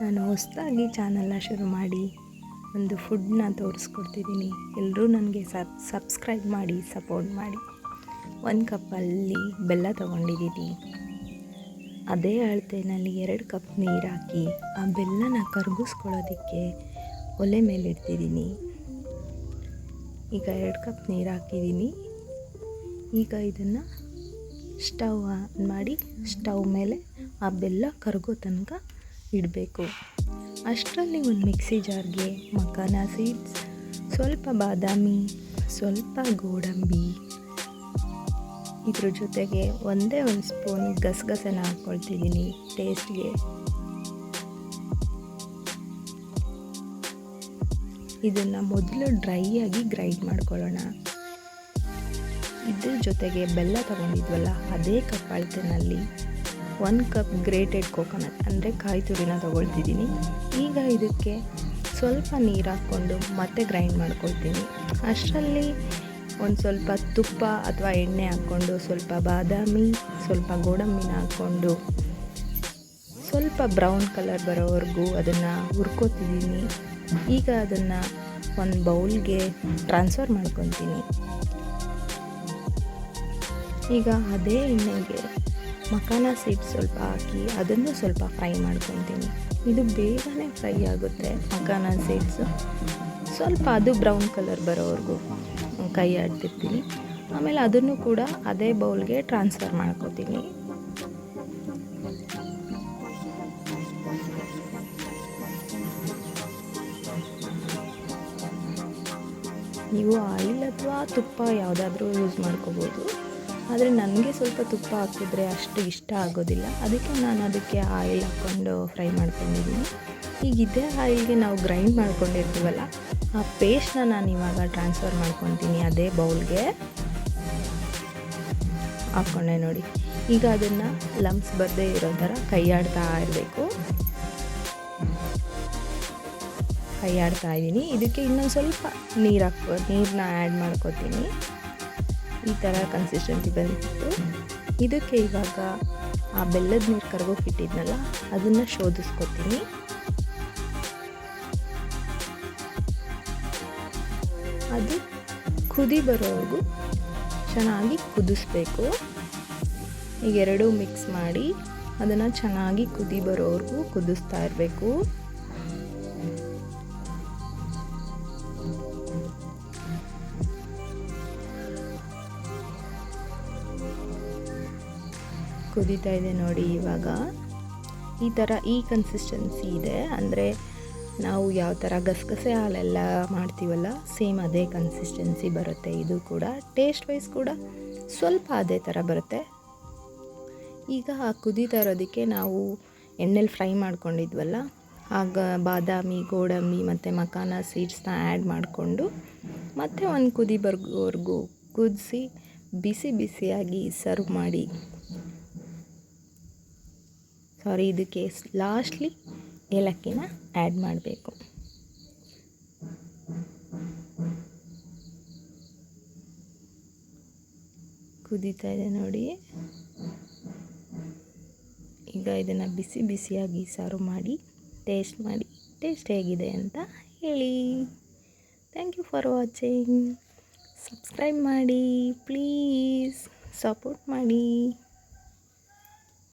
ನಾನು ಹೊಸದಾಗಿ ಚಾನಲ್ನ ಶುರು ಮಾಡಿ ಒಂದು ಫುಡ್ನ ತೋರಿಸ್ಕೊಡ್ತಿದ್ದೀನಿ. ಎಲ್ಲರೂ ನನಗೆ ಸಬ್, ಸಬ್ಸ್ಕ್ರೈಬ್ ಮಾಡಿ, ಸಪೋರ್ಟ್ ಮಾಡಿ. ಒಂದು ಕಪ್ಪಲ್ಲಿ ಬೆಲ್ಲ ತೊಗೊಂಡಿದ್ದೀನಿ. ಅದೇ ಅಳತೆನಲ್ಲಿ ಎರಡು ಕಪ್ ನೀರು ಹಾಕಿ ಆ ಬೆಲ್ಲನ ಕರಗಿಸ್ಕೊಳ್ಳೋದಕ್ಕೆ ಒಲೆ ಮೇಲೆ ಇಡ್ತಿದ್ದೀನಿ ಈಗ ಎರಡು ಕಪ್ ನೀರು ಹಾಕಿದ್ದೀನಿ. ಈಗ ಇದನ್ನು ಸ್ಟವ್ ಆನ್ ಮಾಡಿ ಸ್ಟವ್ ಮೇಲೆ ಆ ಬೆಲ್ಲ ಕರಗೋ ತನಕ ಇಡಬೇಕು. ಅಷ್ಟರಲ್ಲಿ ಒಂದು ಮಿಕ್ಸಿ ಜಾರ್ಗೆ ಮಕಾನ ಸೀಡ್ಸ್, ಸ್ವಲ್ಪ ಬಾದಾಮಿ, ಸ್ವಲ್ಪ ಗೋಡಂಬಿ. ಇದ್ರ ಜೊತೆಗೆ ಒಂದೇ ಒಂದು ಸ್ಪೂನ್ ಗಸಗಸೆನ ಹಾಕ್ಕೊಳ್ತಿದ್ದೀನಿ ಟೇಸ್ಟ್ಗೆ. ಇದನ್ನು ಮೊದಲು ಡ್ರೈ ಆಗಿ ಗ್ರೈಂಡ್ ಮಾಡ್ಕೊಳ್ಳೋಣ. ಇದ್ರ ಜೊತೆಗೆ ಬೆಲ್ಲ ತಗೊಂಡಿದ್ವಲ್ಲ, ಅದೇ ಕಪ್ ಅಳತೆನಲ್ಲಿ ಒಂದು ಕಪ್ ಗ್ರೇಟೆಡ್ ಕೋಕೋನಟ್ ಅಂದರೆ ಕಾಯಿ ತುರಿನ ತೊಗೊಳ್ತಿದ್ದೀನಿ. ಈಗ ಇದಕ್ಕೆ ಸ್ವಲ್ಪ ನೀರು ಹಾಕ್ಕೊಂಡು ಮತ್ತೆ ಗ್ರೈಂಡ್ ಮಾಡ್ಕೊಳ್ತೀನಿ. ಅಷ್ಟರಲ್ಲಿ ಒಂದು ಸ್ವಲ್ಪ ತುಪ್ಪ ಅಥವಾ ಎಣ್ಣೆ ಹಾಕ್ಕೊಂಡು, ಸ್ವಲ್ಪ ಬಾದಾಮಿ, ಸ್ವಲ್ಪ ಗೋಡಂಬಿನ ಹಾಕ್ಕೊಂಡು, ಸ್ವಲ್ಪ ಬ್ರೌನ್ ಕಲರ್ ಬರೋವರೆಗೂ ಅದನ್ನು ಹುರ್ಕೋತಿದ್ದೀನಿ. ಈಗ ಅದನ್ನು ಒಂದು ಬೌಲ್ಗೆ ಟ್ರಾನ್ಸ್ಫರ್ ಮಾಡ್ಕೊತೀನಿ. ಈಗ ಅದೇ ಎಣ್ಣೆಗೆ ಮಕಾನ ಸೀಡ್ಸ್ ಸ್ವಲ್ಪ ಹಾಕಿ ಅದನ್ನು ಸ್ವಲ್ಪ ಫ್ರೈ ಮಾಡ್ಕೊತೀನಿ. ಇದು ಬೇಗನೆ ಫ್ರೈ ಆಗುತ್ತೆ ಮಖಾನ ಸೀಡ್ಸು ಸ್ವಲ್ಪ ಅದು ಬ್ರೌನ್ ಕಲರ್ ಬರೋವರೆಗೂ ಕೈ ಆಡ್ತಿರ್ತೀನಿ. ಆಮೇಲೆ ಅದನ್ನು ಕೂಡ ಅದೇ ಬೌಲ್ಗೆ ಟ್ರಾನ್ಸ್ಫರ್ ಮಾಡ್ಕೋತೀನಿ. ನೀವು ಆಯಿಲ್ ಅಥವಾ ತುಪ್ಪ ಯಾವುದಾದ್ರೂ ಯೂಸ್ ಮಾಡ್ಕೋಬೋದು. ಆದರೆ ನನಗೆ ಸ್ವಲ್ಪ ತುಪ್ಪ ಹಾಕಿದ್ರೆ ಅಷ್ಟು ಇಷ್ಟ ಆಗೋದಿಲ್ಲ. ಅದಕ್ಕೆ ನಾನು ಅದಕ್ಕೆ ಆಯಿಲ್ ಹಾಕ್ಕೊಂಡು ಫ್ರೈ ಮಾಡ್ಕೊಂಡಿದ್ದೀನಿ. ಈಗ ಇದೇ ಆಯಿಲ್ಗೆ ನಾವು ಗ್ರೈಂಡ್ ಮಾಡ್ಕೊಂಡಿರ್ತೀವಲ್ಲ, ಆ ಪೇಸ್ಟ್ನ ನಾನು ಇವಾಗ ಟ್ರಾನ್ಸ್ಫರ್ ಮಾಡ್ಕೊತೀನಿ ಅದೇ ಬೌಲ್ಗೆ. ಹಾಕ್ಕೊಂಡೆ ನೋಡಿ. ಈಗ ಅದನ್ನು ಲಮ್ಸ್ ಬರದೇ ಇರೋ ಥರ ಕೈಯಾಡ್ತಾ ಇರಬೇಕು. ಕೈಯಾಡ್ತಾ ಇದ್ದೀನಿ. ಇದಕ್ಕೆ ಇನ್ನೊಂದು ಸ್ವಲ್ಪ ನೀರು ಹಾಕೋ ನೀರನ್ನ ಆ್ಯಡ್ ಮಾಡ್ಕೋತೀನಿ. ಈ ಥರ ಕನ್ಸಿಸ್ಟೆನ್ಸಿ ಬಂದಿತ್ತು. ಇದಕ್ಕೆ ಇವಾಗ ಆ ಬೆಲ್ಲದ ನೀರು ಕರ್ಗೋಕೆ ಇಟ್ಟಿದ್ನಲ್ಲ ಅದನ್ನು ಶೋಧಿಸ್ಕೊತೀನಿ. ಅದು ಕುದಿ ಬರೋವರೆಗೂ ಚೆನ್ನಾಗಿ ಕುದಿಸ್ಬೇಕು. ಈಗ ಎರಡೂ ಮಿಕ್ಸ್ ಮಾಡಿ ಅದನ್ನು ಚೆನ್ನಾಗಿ ಕುದಿ ಬರೋವರೆಗೂ ಕುದಿಸ್ತಾ ಇರಬೇಕು. ಕುದೀತಾ ಇದೆ ನೋಡಿ ಇವಾಗ. ಈ ಥರ ಈ ಕನ್ಸಿಸ್ಟೆನ್ಸಿ ಇದೆ. ಅಂದರೆ ನಾವು ಯಾವ ಥರ ಗಸಗಸೆ ಹಾಲೆಲ್ಲ ಮಾಡ್ತೀವಲ್ಲ ಸೇಮ್ ಅದೇ ಕನ್ಸಿಸ್ಟೆನ್ಸಿ ಬರುತ್ತೆ. ಇದು ಕೂಡ ಟೇಸ್ಟ್ ವೈಸ್ ಕೂಡ ಸ್ವಲ್ಪ ಅದೇ ಥರ ಬರುತ್ತೆ. ಈಗ ಆ ಕುದೀತಾ ಇರೋದಕ್ಕೆ ನಾವು ಎಣ್ಣೆಲಿ ಫ್ರೈ ಮಾಡ್ಕೊಂಡಿದ್ವಲ್ಲ, ಆಗ ಬಾದಾಮಿ, ಗೋಡಂಬಿ ಮತ್ತು ಮಕಾನ ಸೀಡ್ಸ್ನ ಆ್ಯಡ್ ಮಾಡಿಕೊಂಡು ಮತ್ತೆ ಒಂದು ಕುದಿ ಬರ್ಗೋವರೆಗೂ ಕುದಿಸಿ, ಬಿಸಿ ಬಿಸಿಯಾಗಿ ಸರ್ವ್ ಮಾಡಿ ಸಾರಿ ಇದಕ್ಕೆ ಲಾಸ್ಟ್ಲಿ ಏಲಕ್ಕಿನ ಆ್ಯಡ್ ಮಾಡಬೇಕು. ಕುದೀತಾ ಇದೆ ನೋಡಿ. ಈಗ ಇದನ್ನು ಬಿಸಿ ಬಿಸಿಯಾಗಿ ಸಾರು ಮಾಡಿ ಟೇಸ್ಟ್ ಮಾಡಿ ಟೇಸ್ಟ್ ಹೇಗಿದೆ ಅಂತ ಹೇಳಿ. Thank you for watching subscribe ಮಾಡಿ ಪ್ಲೀಸ್ ಸಪೋರ್ಟ್ ಮಾಡಿ.